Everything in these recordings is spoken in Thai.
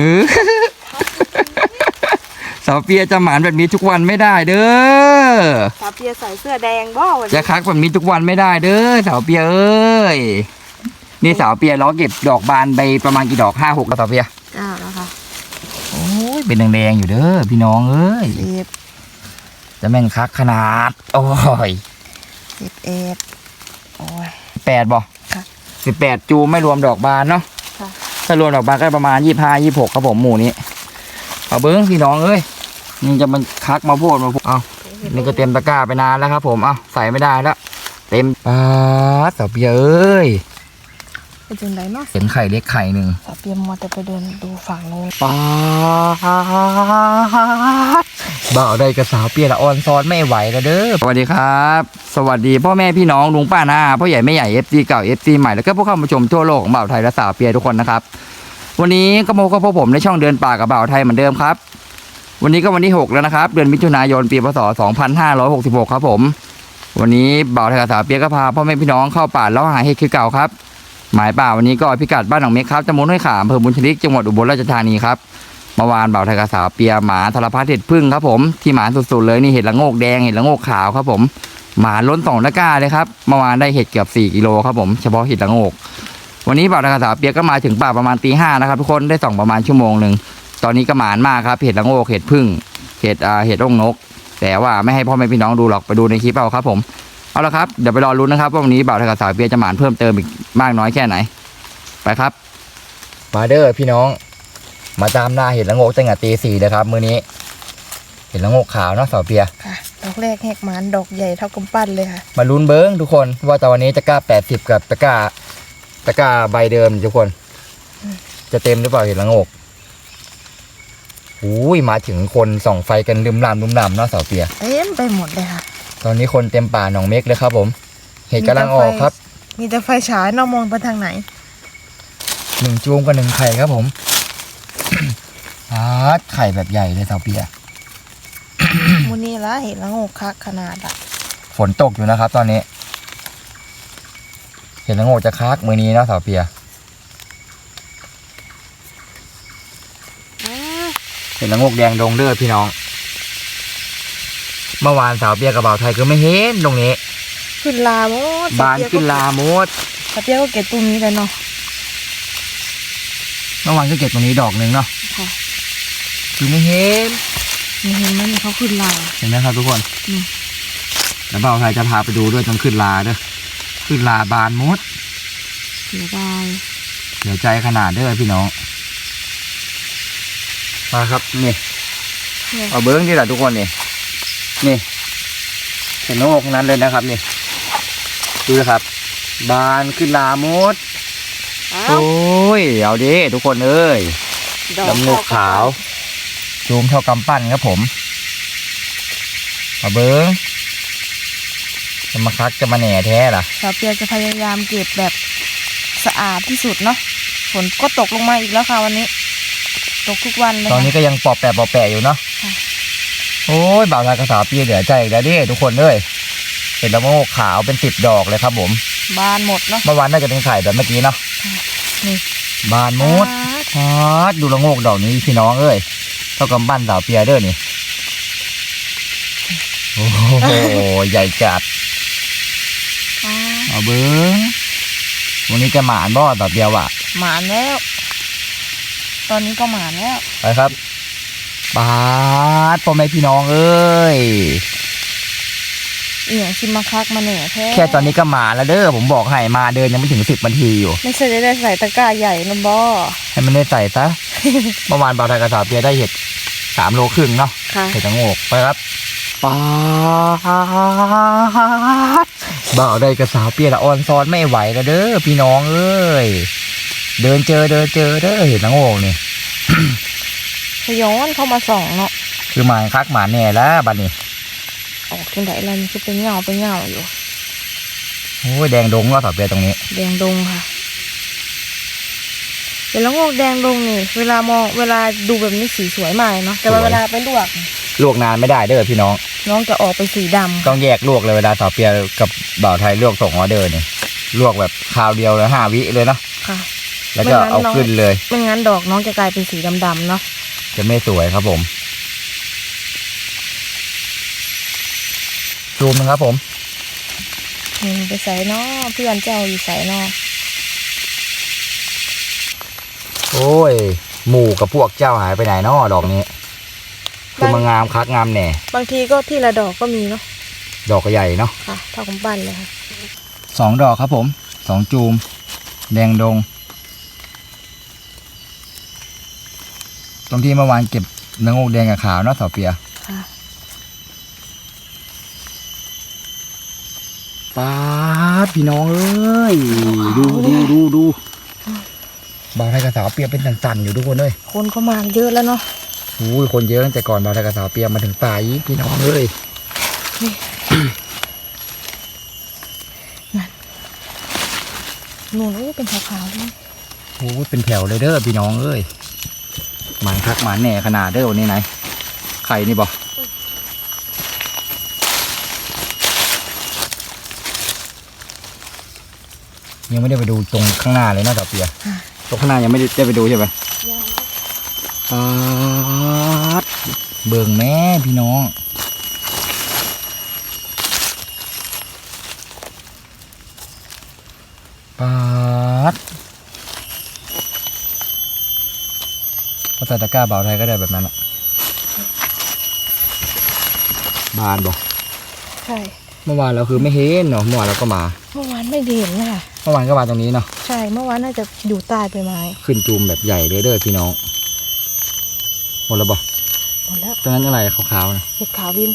อสาวเปียจะหมานแบบนี้ทุกวันไม่ได้เด้อสาวเปียใส่เสื้อแดงบ่วันจะนี้คักแบบนี้ทุกวันไม่ได้เด้อสาวเปียเอ้ยนี่สาวเปียล้อเก็บดอกบานไปประมาณกี่ดอกห้าหกแล้วสาวเปียเก้าแล้วค่ะโอ้ยเป็นแดงๆอยู่เด้อพี่น้องเอ้ยสิบจะแม่งคักขนาด โอ้ยสิบเอ็ดโอ้ย แปดบ่ค่ะ สิบแปดจูไม่รวมดอกบานเนาะค่ะ ถ้ารวมดอกบานก็ประมาณยี่ห้ายี่หกครับผมหมู่นี้เอาเบิ้งพี่น้องเอ้ยนี่จะมันคักมาโพดมาโพดเอานี่ก็เต็มตะกร้าไปนานแล้วครับ ผมเอาใส่ไม่ได้แล้วเต็มปาดสาวเปียเอ้ยเป็นจังไรเนาะเห็นไข่เล็กไข่หนึ่งสาวเปียมัวแต่ไปเดินดูฝั่งโน้นปาด บ่าวได้กระสาวเปียละออนซ้อนไม่ไหวแล้วเด้อสวัสดีครับ สวัสดีพ่อแม่พี่น้องลุงป้าน้าพ่อใหญ่แม่ใหญ่เอฟซีเก่าเอฟซีใหม่แล้วก็พวกเข้ามาชมทั่วโลกของบ่าวไทยและสาวเปียทุกคนนะครับวันนี้ก็มาพบกับพวกผมในช่องเดินป่ากับบ่าวไทยเหมือนเดิมครับ วันนี้ก็วันที่6แล้วนะครับ เดือนมิถุนายนปีพศ 2566 ครับผม วันนี้บ่าวไทยกับสาวเปียก็พาพ่อแม่พี่น้องเข้าป่าแล้วหาเห็ดคือเก่าครับหมายป่าวันนี้ก็พิกัดบ้านหนองเม็กครับตำบลห้วยขาอำเภอบุญชลิกจังหวัดอุบลราชธานีครับ เมื่อวานเบ่าไทยกับสาวเปียหมาทารพัดเห็ดพึ่งครับผมที่หมาสุดๆเลยนี่เห็ดละโงกแดงเห็ดละโงกขาวครับผมหมาล้นสองตะกร้าเลยครับเมื่อวานได้เห็ดเกือบ4กิโลครับผมเฉพาะเห็ดละโงก วันนี้เบ่าไทยกับสาวเปียก็มาถึงป่าประมาณตีห้านะครับทุกคนได้ส่องประมาณชั่วโมงหนึ่งตอนนี้ก็หมานมากครับเห็ดละโงกเห็ดพึ่งเห็ดอ่าเห็ดร่องนก แต่ว่าไม่ให้พ่อแม่พี่น้องดูหรอกไปดูในคลิปเอาครับผมเอาละครับเดี๋ยวไปรอรุ้นนะครับว่าวันนี้บ่าวไทยกับสาวเปียจะหมานเพิ่มเติมอีกมากน้อยแค่ไหน ไปครับ มาเด้อพี่น้อง มาตามหน้าเห็ดละโงกตั้งแต่ตีสี่เลยครับมื้อนี้ เห็ดละโงกขาวเนาะสาวเปียค่ะ ดอกแรกแหกหมานดอกใหญ่เท่ากำปั้นเลยค่ะ มาลุ้นเบิ้งทุกคนว่าตอนนี้จะกล้าแปดสิบกับตะกร้าตะกร้าใบเดิมทุกคน จะเต็มหรือเปล่าเห็ดละโงกอุ้ยมาถึงคนส่องไฟกันลืมลามลืมลามเนาะสาวเปียเต็มไปหมดเลยค่ะ ตอนนี้คนเต็มป่าหนองเม็กเลยครับผม เห็ดกำลังออกครับ มีแต่ไฟฉายเนอกมองไปทางไหนหนึ่งจูงกับหนึ่งไข่ครับผม อาร์ตไข่แบบใหญ่เลยสาวเปีย มูนี่ละเห็นละโงกคักขนาดอะฝนตกอยู่นะครับ ตอนนี้ เห็นละโงกจะคักมือนี้เนาะสาวเปีย เห็นละโงกแดงดงเด้อพี่น้อง เมื่อวานสาวเปียกับบ่าวไทยก็ไม่เห็นตรงนี้ ขึ้นลาโมดบานขึ้นลาโมดสาวเปียก็เก็บตรงนี้เลยเนาะ เมื่อวานก็เก็บตรงนี้ดอกหนึ่งเนาะ ค่ะคือไม่เห็นนี่เห็นไหมนี่เขาขึ้นลาเห็นไหมครับทุกคนอืมแล้วบ่าวไทยจะพาไปดูด้วยตรงขึ้นลาเด้อขึ้นลาบานมดเสียดายเสียใจขนาดเด้อพี่น้องมาครับนี่เนี่ยเอาเบิ้งนี่แหละทุกคนนี่นี่เห็นโลกนั้นเลยนะครับนี่ดูนะครับ บานขึ้นลามดอ้าโอ้วยเอาดิทุกคนเอ้ยดอกลำงูกขาว จูมเท่ากำปั้นครับผมเอาเบิ้งจะมาคักจะมาแหน่แท้ล่ะสาวเปียจะพยายามเก็บแบบสะอาดที่สุดเนาะฝนก็ตกลงมาอีกแล้วค่ะวันนี้ ตกทุกวันเลยตอนค่ะนี้ก็ยังปอบแปะปอบแปะอยู่เนาะค่ะโอ้ยบ่าวทายกระสาปีเหลือใจอีกแล้วดิทุกคนเอ้ยเห็นแล้วโมกขาวเป็นสิบดอกเลยครับผมบานหมดเนาะเมื่อวานน่าจะเป็นไข่แบบเมื่อกี้เนาะนี่บานมดอ่าฮาดดูละโงกดอกนี้พี่น้องเอ้ย เท่ากำปั้นสาวเปียเด้อนี่ โอ้โห ใหญ่จัดอ่าเอาเบิ้งวันนี้จะหมานบ่ต่อเดียวอะ หมานแล้ว ตอนนี้ก็หมานแล้ว ไปครับบาดพ่อแม่พี่น้องเอ้ยอีหยังชิมาคักมาเหน่แท้แค่ตอนนี้ก็หมานแล้วเด้อผมบอกให้มาเดินยังไม่ถึงสิบนาทีอยู่ ไม่ใช่จะได้ใส่ตะกร้าใหญ่นะบอให้มันได้ใส่ซะเมื่อวานบ่าวไทยกระสาวเปียได้เห็ด สามโลครึ่งเนาะค่ะเห็ดละโงกไปครับปาดบ่าวได้กระสาวเปียละออนซ้อนไม่ไหวแล้วเด้อพี่น้องเอ้ยเดินเจอเดินเจอเด้อเห็ดละโงกนี่ ขย้อนเข้ามาส่องเนาะคือหมานคักหมาแน่แล้วบัดนี้ออกจังไดอะไรนี่คือเป็นเหงาเป็นเหงาอยู่โอ้ยแดงดงว่าสาวเปียตรงนี้ แดงดงค่ะ เดี๋ยวแล้วงอกแดงดงนี่เวลามองเวลาดูแบบนี้สีสวยมากเลยเนาะแต่ว่าสวยเวลาไปลวก ลวกนานไม่ได้เด้อพี่น้อง น้องจะออกไปสีดำต้องแยกลวกเลยเวลาสาวเปียกับบ่าวไทยลวกส่งออเดอร์นี่ลวกแบบคราวเดียวเลยห้าวิเลยเนาะค่ะ แล้วก็ไม่งั้นเอาน้องขึ้นเลย ไม่งั้นดอกน้องจะกลายเป็นสีดำๆเนาะจะไม่สวยครับผมซูมนะครับผมนี่ไปใส่เนาะเพื่อนเจ้าอยู่ใส่เนาะ โอ้ย หมู่กับพวกเจ้าหายไปไหนนอดอกนี้คือมางามคักงามแหน่ บางทีก็ที่ละดอกก็มีเนาะดอกก็ใหญ่เนาะค่ะเท่ากับปั้นเลยค่ะสองดอกครับผมสองจูม แดงดง ตรงที่เมื่อวานเก็บเนื้องอกแดงกับขาวเนาะสาวเปียค่ะป้าดพี่น้องเอ้ย ดูดูดูดู บาวไทยกับสาวเปียเป็นสันๆอยู่ทุกคนเลยคนเข้ามาเยอะแล้วเนาะอุ้ยคนเยอะตั้งแต่ก่อนบาวไทยกับสาวเปียมาถึงป่าอีกพี่น้องเอ้ยนู่นโอ้เป็นขาวๆด้วยโอ้ยเป็นแถวเลยเด้อพี่น้องเอ้ยหมันคักหมันแหน่ขนาดเด้อวันนี้ไหนไข่นี่บอกยังไม่ได้ไปดูตรงข้างหน้าเลยนะสาวเปียค่ะ ตรงข้างหน้ายังไม่ได้ได้ไปดูใช่ไหมยังปาดเบิ่งแม่พี่น้องปาดภาษาตะกร้าเบาไทยก็ได้แบบนั้นอะบานบอกใช่ เมื่อวานเราคือไม่เห็นเนาะ เมื่อวานเราก็มา เมื่อวานไม่ได้เห็นค่ะ เมื่อวานก็มาตรงนี้เนาะใช่เมื่อวานน่าจะอยู่ใต้ใบไม้ ขึ้นจูมแบบใหญ่เลยเด้อพี่น้องหมดแล้วบอกหมดแล้วตรงนั้นอะไรขาวๆนะเห็ดขาววิน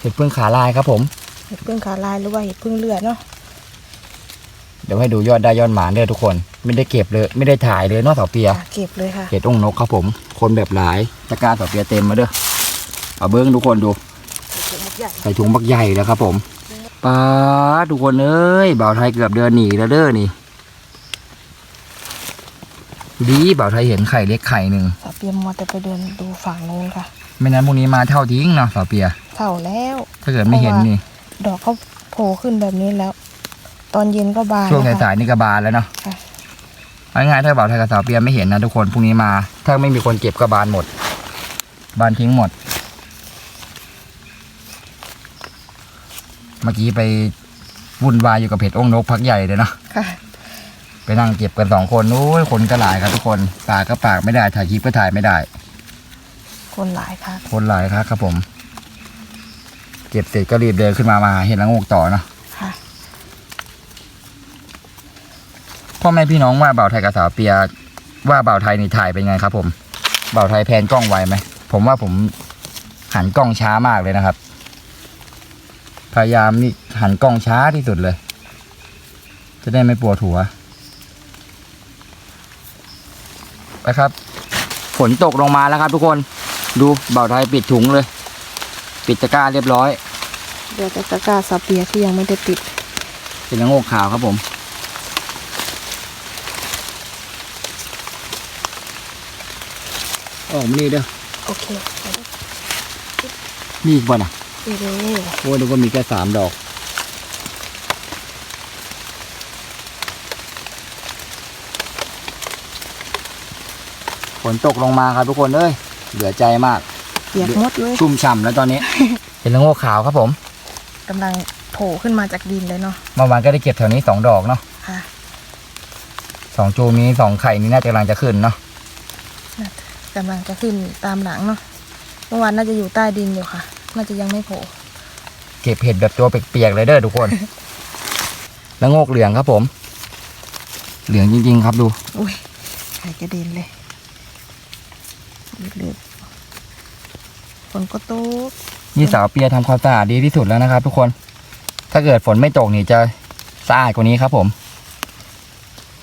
เห็ดพึ่งขาลายครับผมเห็ดพึ่งขาลายหรือว่าเห็ดพึ่งเลือดเนาะเดี๋ยวให้ดูยอดได้ยอดหมานเด้อทุกคน ไม่ได้เก็บเลย ไม่ได้ถ่ายเลยเนอกเสาเปียอะเก็บเลยค่ะเห็ดองค์นกครับผม คนแบบหลายตะกร้าเสาเปียเต็มมาเด้อเอาเบิ้งทุกคนดูเห็ดใหญ่ใส่ถุงบักใหญ่แล้วครับผมป้าดทุกคนเอ้ยบ่าวไทยเกือบเดินหนีแล้วเด้อนี่ ดีบ่าวไทยเห็นไข่เล็กไข่หนึ่งสาวเปียมมัวแต่ไปเดินดูฝั่งนู้นค่ะ ไม่นั้นพรุ่งนี้มาเท่าทิ้งเนาะเสาเปีย เท่าแล้ว ถ้าเกิดไม่เห็นนี่ ดอกเขาโผล่ขึ้นแบบนี้แล้ว ตอนเย็นก็บานช่วงแล้วค่ะสายๆนี่ก็บานแล้วเนาะค่ะเอาง่ายๆถ้าบ่าวไทยกับสาวเปียไม่เห็นนะทุกคนพรุ่งนี้มา ถ้าไม่มีคนเก็บก็บานหมด บานทิ้งหมด เมื่อกี้ไปวุ่นวายอยู่กับเพจองค์นกพักใหญ่เลยเนาะค่ะ ไปนั่งเก็บกันสองคนโอ้ยคนก็หลายครับทุกคนปากก็ปากไม่ได้ถ่ายคลิปก็ถ่ายไม่ได้ คนหลายค่ะคนหลายครับครับผม เก็บเสร็จก็รีบเดินขึ้นมามาหาเห็นละโงกต่อเนาะค่ะพ่อแม่พี่น้องว่าบ่าวไทยกับสาวเปียว่าบ่าวไทยนี่ถ่ายเป็นไงครับ ผมบ่าวไทยแพนกล้องไวไหมผมว่าผมหันกล้องช้ามากเลยนะครับ พยายามนี่หันกล้องช้าที่สุดเลย จะได้ไม่ปวดหัว ไปครับ ฝนตกลงมาแล้วครับทุกคนดูบ่าวไทยปิดถุงเลย ปิดตะกร้าเรียบร้อยเดี๋ยวจะตะกร้าสาวเปียที่ยังไม่ได้ปิดเป็นละโงกขาวครับผม ออกมานี่เด้อโอเคมีอีกบ่น่ะไปเลย โอ้ดูว่ามีแค่สามดอก นตกลงมาครับทุกคนเอ้ยเหลือใจมากเปียกหมดเลยชุ่มฉ่ำแล้วตอนนี้เป็นละโงกขาวครับผมกำลังโผล่ขึ้นมาจากดินเลยเนาะเมื่อวานก็ได้เก็บแถวนี้สองดอกเนาะค่ะสองจูมนี้สองไข่นี้น่าจะกำลังจะขึ้นเนาะกำลังจะขึ้นตามหลังเนาะเมื่อวานน่าจะอยู่ใต้ดินอยู่ค่ะ น่าจะยังไม่โผล่เก็บเห็ดแบบตัวเปียกๆเลยเด้อทุกคนละโงกเหลืองครับผม เหลืองจริงๆ ครับดู อุ้ยไข่กระเด็นเลย ลืดฝนก็ตกนี่สาวเปียทำความสะอาดดีที่สุดแล้วนะครับ ทุกคน ถ้าเกิดฝนไม่ตกนี่จะสะอาดกว่านี้ครับ ผม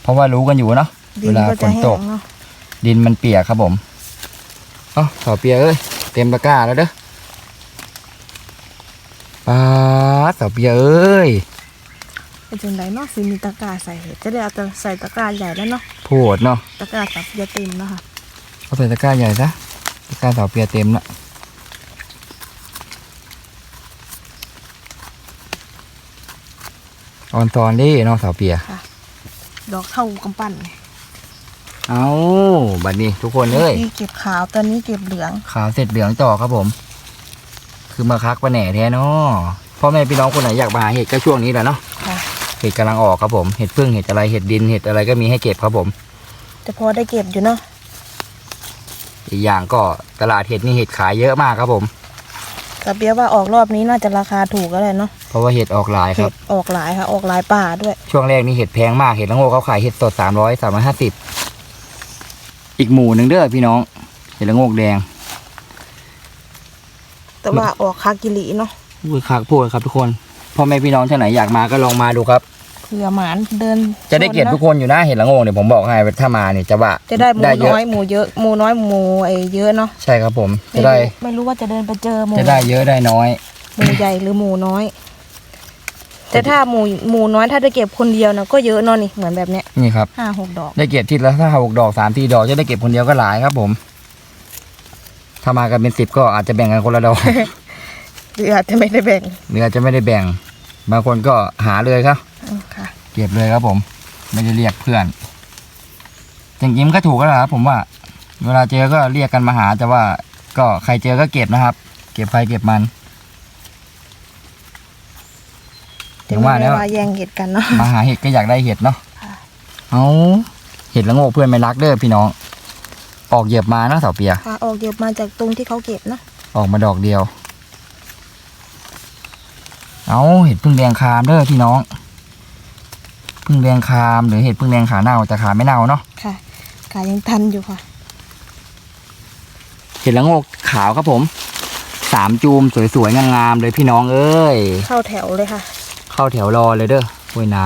เพราะว่ารู้กันอยู่เนาะดิเวนลาก็ฝจะนแห้ตกงเนาะดินมันเปียกครับผมเอ๋อสาวเปียเอ้ยเต็มตะกร้าแล้วเด้อป้าดสาวเปียเอ้ยเป็นจังไรเนาะสิมีตะกร้าใส่เห็ดจะได้เอาแต่ใส่ตะกร้าใหญ่แล้วเนาะโพดเนาะตะกร้าสับจะเต็มแล้วค่ะ เอาใส่ตะกร้าใหญ่ซะตะกร้าสาวเปียเต็มละออนตอนดิเนาะสาวเปีย ดอกเท่ากำปั้นเลยเอาบัดนี้ทุกคนเอ้ยนี่เก็บขาวตอนนี้เก็บเหลือง ขาวเสร็จเหลืองต่อครับผม คือมาคักปลาแหน่แท้เนาะพ่อแม่พี่น้องคนไหนอยากมาหาเห็ดก็ช่วงนี้แหละเนาะค่ะ เห็ดกำลังออกครับผม เห็ดพึ่งเห็ดอะไรเห็ดดินเห็ดอะไรก็มีให้เก็บครับผม แต่พอได้เก็บอยู่เนาะ อีกอย่างก็ตลาดเห็ดนี่เห็ดขายเยอะมากครับผมแต่เบียว่าออกรอบนี้น่าจะราคาถูกก็เลยเนาะเพราะว่าเห็ดออกหลายคเห็รับ ดออกหลายค่ะออกหลายป่าด้วย ช่วงแรกนี่เห็ดแพงมากเห็ดละโงกเขาขายเห็ดสดสามร้อยสามร้อยห้าสิบอีกหมู่หนึ่งเด้อพี่น้อง เห็ดละโงกแดงแต่ว่าออกคากิลิเนาะอุ้ยคักพูดครับทุกคนพ่อแม่พี่น้องท่านไหนอยากมาก็ลองมาดูครับเผื่อหมานเดินจะได้เก็บชนทุกคนอยู่นะเห็ดละโงกเนี่ยผมบอกให้ถ้ามาเนี่ยจะว่าจะได้หมูเยอะน้อยหมูเยอะหมูน้อยหมูไอ้เยอะเนาะใช่ครับผม จะได้ไม่รู้ไม่รู้ว่าจะเดินไปเจอหมูจะได้เยอะได้น้อยหมูใหญ่หรือหมูน้อย แต่ถ้าหมูหมูน้อยถ้าจะเก็บคนเดียวนะก็เยอะเนาะนี่เหมือนแบบเนี้ยนี่ครับห้าหกดอก ได้เก็บทีละถ้าหกดอกสามทีดอกจะได้เก็บคนเดียวก็หลายครับ ผม ถ้ามากันเป็นสิบก็อาจจะแบ่งกันคนละดอกหรืออาจจะไม่ได้แบ่งหรืออาจจะไม่ได้แบ่ง บางคนก็หาเลยครับอืมค่ะ เก็บเลยครับผม ไม่ได้เรียกเพื่อนจริงๆมันก็ถูกแล้วล่ะครับผมว่า เวลาเจอก็เรียกกันมาหาแต่ว่าก็ใครเจอก็เก็บนะครับ เก็บใครเก็บมันถึงว่าแล้วไม่ได้ว่าแย่งเห็ดกันเนาะมาหาเห็ดก็อยากได้เห็ดเนาะค่ะเอาเห็ดละโงกเพื่อนไม่รักเด้อพี่น้อง ออกเหยียบมานะเสาเปียค่ะออกเก็บมาจากตรงที่เขาเก็บเนาะออกมาดอกเดียว เอาเห็ดพึ่งแดงคามเด้อพี่น้อง พึ่งแดงคาม หรือเห็ดพึ่งแดงขาเน่าแต่ขาไม่เน่าเนาะค่ะขายยังทันอยู่ค่ะ เห็ดละโงกขาวครับผมสามจูมสวยๆงามๆเลยพี่น้องเอ้ย เข้าแถวเลยค่ะ เข้าแถวรอเลยเด้อห้วยน้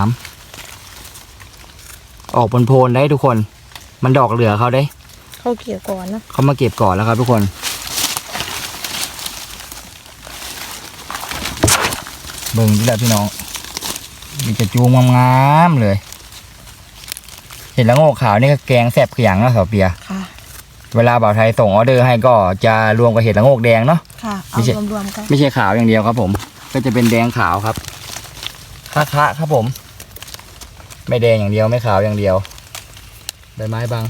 ำออกบนโพนได้ทุกคน มันดอกเหลือเขาได้ เข้าเกี่ยวก่อนเนาะเขามาเก็บก่อนแล้วครับทุกคนเบิ่งดีแหละพี่น้อง มีกระจูงงามๆเลย เห็นแล้วโง่ขาวนี่ก็แกงแซ่บขยังนะสาวเปียค่ะ เวลาบ่าวไทยส่งออเดอร์ให้ก็จะรวมกับเห็ดละโงกแดงเนาะ ค่ะ เอาไม่ใช่ รวมๆกัน ไม่ใช่ขาวอย่างเดียวครับผม ก็จะเป็นแดงขาวครับคะคะครับผม ไม่แดงอย่างเดียวไม่ขาวอย่างเดียว ใบไม้บาง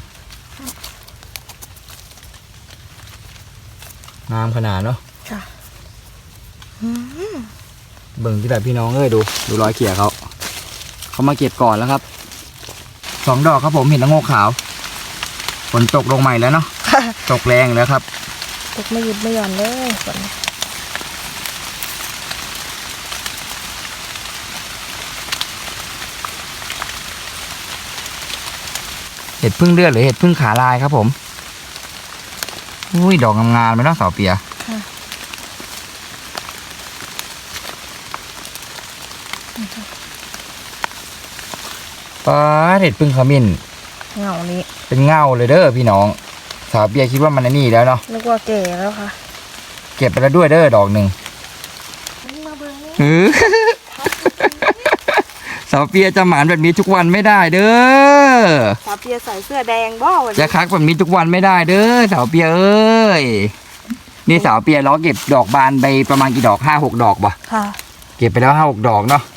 งามขนาดเนาะค่ะ อืมเบิ่งที่แบบพี่น้องเอ้ยดู ดูรอยเขี่ยเขา เขามาเก็บก่อนแล้วครับสองดอกครับผมเห็นละโงกขาวฝนตกลงใหม่แล้วเนาะค่ะตกแรงแล้วครับ ตกไม่หยุดไม่หย่อนเลยฝนเห็ดพึ่งเลือดหรือเห็ดพึ่งขาลายครับผม อุ้ยดอกงามๆเลยเนาะสาวเปีย ค่ะป้าดเห็ดพึ่งขมิ้นเหงานี้เป็นเง่าเลยเด้อพี่น้อง สาวเปียคิดว่ามันอันนี่แล้วเนาะนึกว่าแก่แล้วค่ะ เก็บไปแล้วด้วยเด้อดอกหนึ่งมาเบิ่งนี่หือสาวเปียจะหมานแบบนี้ทุกวันไม่ได้เด้อสาวเปียใส่เสื้อแดงบ่วันจะนี้คักแบบนี้ทุกวันไม่ได้เด้อสาวเปียเอ้ยนี่สาวเปียล้อเก็บดอกบานไปประมาณกี่ดอกห้าหกดอกบ่ค่ะ เก็บไปแล้วห้าหกดอกเนาะเ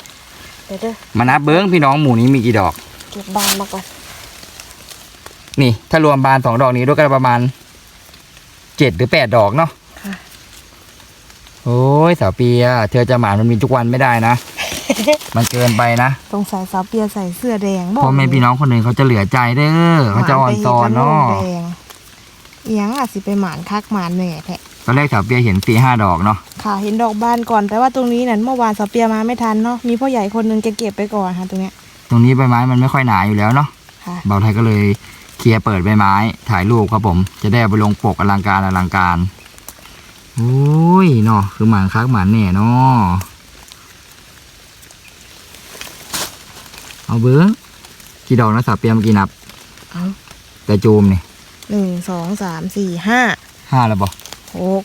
ดี๋ยวเด้อมานับเบิ้งพี่น้องหมู่นี้มีกี่ดอก เก็บบานมาก่อนนี่ ถ้ารวมบานสองดอกนี้ด้วยกันประมาณเจ็ดหรือแปดดอกเนาะค่ะโอ้ยสาวเปียเธอจะหมานมันมีทุกวันไม่ได้นะ มันเกินไปนะตรงสายสาวเปียใส่เสื้อแดงบ่พ่อแม่พี่น้องคนหนึ่งเขาจะเหลือใจเด้อเขาจะอ่อนซอนเนาะหมไปฮ็ดละโงกแดงเอียงอะสิไปหมานคักหมานแหน่แท้ ตอนแรกสาวเปียเห็นสี่ห้าดอกเนาะค่ะ เห็นดอกบานก่อนแต่ว่าตรงนี้นั่นเมื่อวานสาวเปียมาไม่ทันเนาะมีพ่อใหญ่คนหนึงจะเก็บไปก่อนค่ะตรงเนี้ยตรงนี้ใบไม้มันไม่ค่อยหนาอยู่แล้วเนาะค่ะเบาไทยก็เลยเคลียร์เปิดใบไม้ ถ่ายรูปครับผม จะได้เอาไปลงปกอลังการอลังการโอ้ยเนาะคือหมานคักหมานแน่เนาะเอาเบิ้งกี่ดอกนะสาวเปียเมื่อกี้นับเอาแต่จูมนี่หนึ่งสองสามสี่ห้าห้าแล้วบอก หก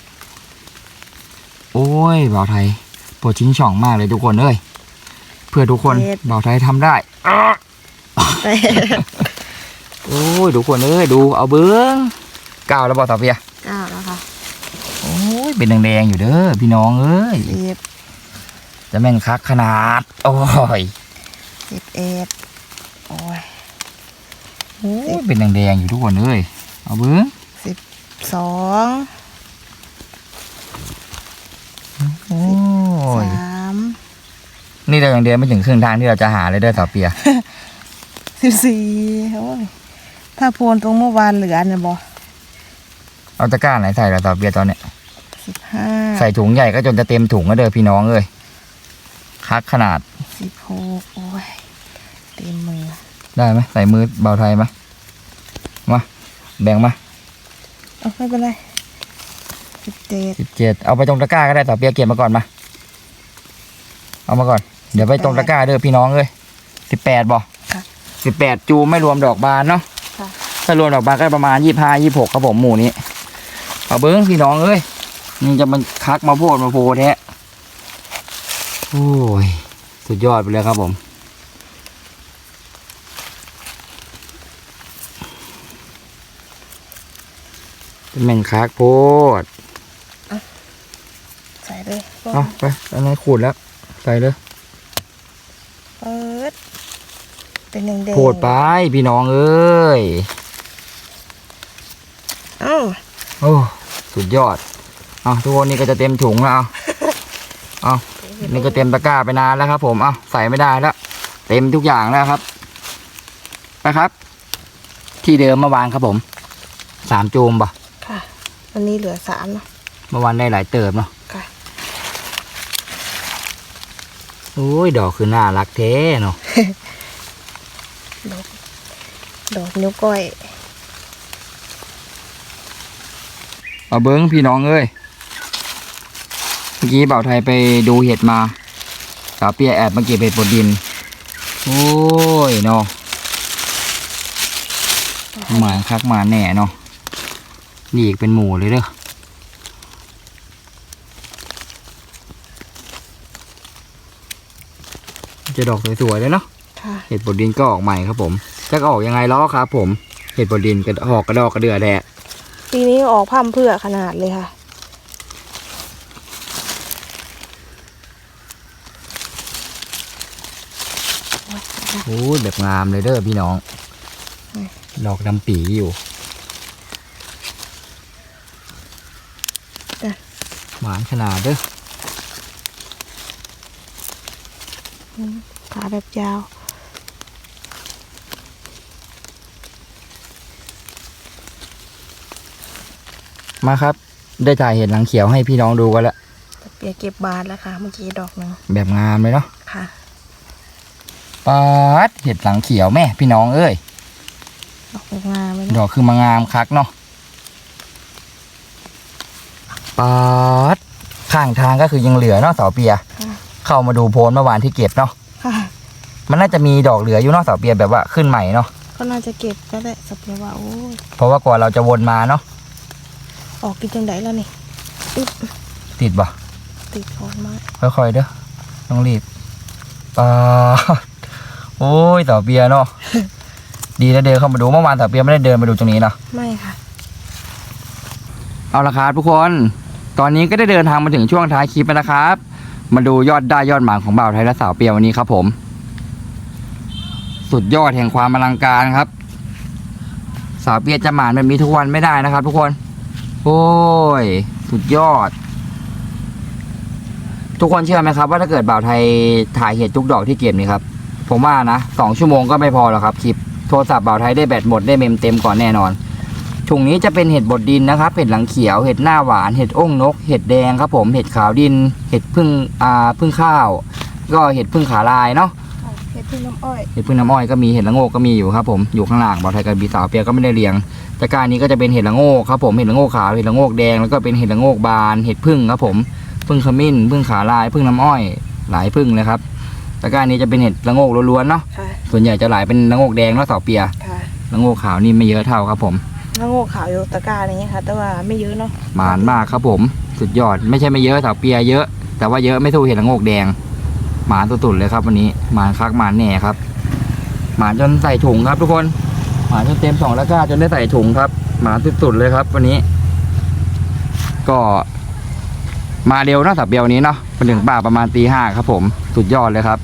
โอ้ยเบาไทยปวดชิ้งช่องมากเลยทุกคนเอ้ยเพื่อทุกคนเบาไทยทำได้แปดโอ้ยทุกคนเอ้ยดูเอาเบิ้งเก้าแล้วบอกสาวเปียเก้าแล้วค่ะโอ้ยเป็นแดงๆอยู่เด้อพี่น้องเอ้ยสิบจะแม่นคักขนาดโอ้ยสิบเอ็ดโอ้ยโอ้ยเป็นแดงๆอยู่ทุกคนเลยเอาเบิ้งสิบสอง โอ้ยสามนี่เรายังเดินไม่ถึงครึ่งทางที่เราจะหาเลยเด้อสาวเปียสิบสี่โอ้ยถ้าโพนตรงเมื่อวานเหลือเนี่ยบอเอาตะกร้าไหนใส่ละสาวเปียตอนเนี้ยสิบห้าใส่ถุงใหญ่ก็จนจะเต็มถุงก็เด้อพี่น้องเอ้ยคักขนาดสิบหกโอ้ยเต็มมือได้ไหมใส่มือเบาไทยไหมมาแบ่งมาเอาไม่เป็นไร สิบเจ็ดสิบเจ็ดเอาไปตรงตะกร้าก็ได้สาวเปียเก็บมาก่อนมา เอามาก่อน เดี๋ยวไปตรงตะกร้าเด้อพี่น้องเอ้ยสิบแปดบ่ค่ะสิบแปดจูไม่รวมดอกบานเนาะค่ะถ้ารวมดอกบานก็ประมาณยี่ห้ายี่หกครับผมหมู่นี้เอาเบิ้งพี่น้องเอ้ยนี่จะมันคักมาโพดมาโพแท้โอ้ยสุดยอดไปเลยครับผมเป็นแมงคักโพดใส่เลยเอาไปอันนั้นขูดแล้ว ใส่เลยเปิดเป็นแดงๆโพดไปพี่น้องเอ้ยเอ้าโอ้สุดยอดเอาทุกคนนี่ก็จะเต็มถุงแล้วเอาเอานี่ก็เต็มตะกร้าไปนานแล้วครับ ผมเอาใส่ไม่ได้แล้วเต็มทุกอย่างแล้วครับไปครับ ที่เดิมเมื่อวานครับผมสามจูมปะค่ะ วันนี้เหลือสามเนาะเมื่อวานได้หลายเติมเนาะ ค่ะ โอ้ย ดอกคือน่ารักแท้เนาะ ดอกดอกนิ้วก้อย เอาเบิ้งพี่น้องเอ้ย เมื่อกี้เบ่าวไทยไปดูเห็ดมา สาวเปียแอบมาเก็บเห็ดบนดิน โอ้ยเนาะหมาคักหมาแหน่เนาะนี่อีกเป็นหมูเลยเด้อ จะดอกสวยๆเลยเนาะค่ะเห็ดบดดินก็ออกใหม่ครับผมจะออกยังไงล้อครับผมเห็ดบดดินกระหอกกระดอกกระเดือแดะปีนี้ออกพร่ำเพรื่อขนาดเลยค่ะโอ้ยแบบงามเลยเด้อพี่น้องอืมดอกดำปีอยู่จ้ะหวานขนาดเด้อ ขาแบบยาวมาครับ ได้ถ่ายเห็ดหลังเขียวให้พี่น้องดูกันละเปียเก็บบานแล้วค่ะ เมื่อกี้ดอกหนึ่งแบบงามเลยเนาะค่ะปาดเห็ดหลังเขียวแม่ พี่น้องเอ้ยดอกแบบงามเลยดนะอกคือมางามคักเนาะปาดข้างทางก็คือยังเหลือเนาะเสาเปียค่ะ เข้ามาดูโพนเมื่อวานที่เก็บเนาะค่ะ มันน่าจะมีดอกเหลืออยู่เนาะเสาเปียแบบว่าขึ้นใหม่เนาะก็น่าจะเก็บก็ได้สับเปียว่าโอ้ยเพราะว่ากว่าเราจะวนมาเนาะออกกินจังไดแล้วนี่อึ๊บติดบ่ติดโคนไม้ค่อยๆเด้อต้องรีบปาดโอ้ยเสาเปียเนาะ ดีนะเดินเข้ามาดูเมื่อวานเสาเปียไม่ได้เดินมาดูตรงนี้เนาะ ไม่ค่ะ เอาละครับทุกคน ตอนนี้ก็ได้เดินทางมาถึงช่วงท้ายคลิปแล้วนะครับ มาดูยอดได้ยอดหมางของบ่าวไทยและสาวเปียวันนี้ครับผม สุดยอดแห่งความอลังการครับ สาวเปียจะหมานแบบนี้ทุกวันไม่ได้นะครับ ทุกคน โอ้ย สุดยอด ทุกคนเชื่อไหมครับว่าถ้าเกิดบ่าวไทยถ่ายเห็ดทุกดอกที่เก็บนี่ครับ ผมว่านะสองชั่วโมงก็ไม่พอหรอกครับคลิปโทรศัพท์บ่าวไทยได้แบตหมดได้เมมเต็มก่อนแน่นอน ถุงนี้จะเป็นเห็ดบดดินนะครับ เห็ดหลังเขียว เห็ดหน้าหวาน เห็ดอ้งนก เห็ดแดงครับผม เห็ดขาวดิน เห็ดพึ่งอ่าพึ่งข้าว ก็เห็ดพึ่งขาลายเนาะ เห็ดพึ่งน้ำอ้อย เห็ดพึ่งน้ำอ้อยก็มี เห็ดละโงกก็มีอยู่ครับผม อยู่ข้างล่างบ่าวไทยกับบีสาวเปียก็ไม่ได้เรียงตะกร้ารนี้ก็จะเป็นเห็ดละโงกครับผม เห็ดละโงกขาว เห็ดละโงกแดง แล้วก็เป็นเห็ดละโงกบาน เห็ดพึ่งครับผม พึ่งขมิ้น พึ่งขาลาย พึ่งน้ำอ้อย หลายพึ่งเลยครับ ตะกร้ารนี้จะเป็นเห็ดละโงกล้วนๆเนาะค่ะส่วนใหญ่จะหลายเป็นละโงกแดงแล้วสาวเปียค่ะละโงกขาวนี่ไม่เยอะเท่าครับผม แล้วโง่ขาวอยู่ตะกร้าอย่างเงี้ยค่ะ แต่ว่าไม่เยอะเนาะหมานมากครับผม สุดยอด ไม่ใช่ไม่เยอะสาวเปียเยอะ แต่ว่าเยอะไม่สู้เห็ดละโงกแดง หมานสุดๆเลยครับ วันนี้ หมานคักหมานแหน่ครับ หมานจนใส่ถุงครับ ทุกคน หมานจนเต็มสองแล้วก็จนได้ใส่ถุงครับ หมานสุดๆเลยครับ วันนี้ ก็มาเร็วนะสาวเปียวันนี้เนาะมาถึงป่าประมาณตีห้าครับ ผม สุดยอดเลยครับ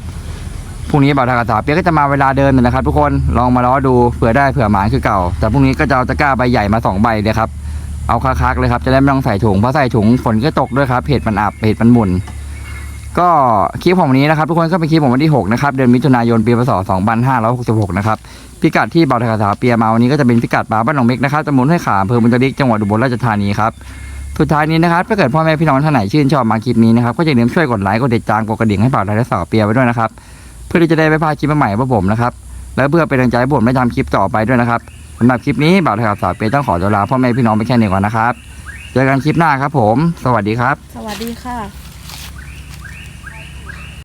พรุ่งนี้บ่าวทากบสาวเปียก็จะมาเวลาเดิมนนะครับ ทุกคนลองมาล้อดูเผื่อได้เผื่อหมานคือเก่า แต่พรุ่งนี้ก็จะเอาตะกร้าใบใหญ่มาสองใบเลยครับเอาคักๆเลยครับจะได้ไม่ต้องใส่ถุงเพราะใส่ถุงฝนก็ตกด้วยครับเห็ดมันอับเห็ดมันหมุนก็คลิปของวันนี้นะครับ ทุกคนก็เป็นคลิปของวันที่ 6 นะครับเดือนมิถุนายนปีพศ2566 นะครับพิกัดที่บ่าวทากบสาวเปียมาวันนี้ก็จะเป็นพิกัดป่าบ้านหนองเม็กนะครับตำบลห้วยขาอำเภอบุญตลิกจังหวัดอุบลราชธานีครับสุดท้ายนี้นะครับถ้าเกิดพ่อแม่พี่น้องท่านไหนชื่นชอบมาคลิปนี้นะครับก็อย่าลืมช่วยกดไลค์กดติดตามกดกระดิ่งให้บ่าวไทยและสาวเปียไว้ด้วยนะครับ พื่อที่จะได้ไม่พลาดคลิปใหม่ๆของผมนะครับ และเพื่อเป็นกำลังใจให้ผมได้ทำคลิปต่อไปด้วยนะครับสำหรับคลิปนี้บ่าวไทยกับสาวเปย์ต้องขอตัวลาพ่อแม่พี่น้องไปแค่นี้ก่อนนะครับ เจอกันคลิปหน้าครับผม สวัสดีครับ สวัสดีค่ะ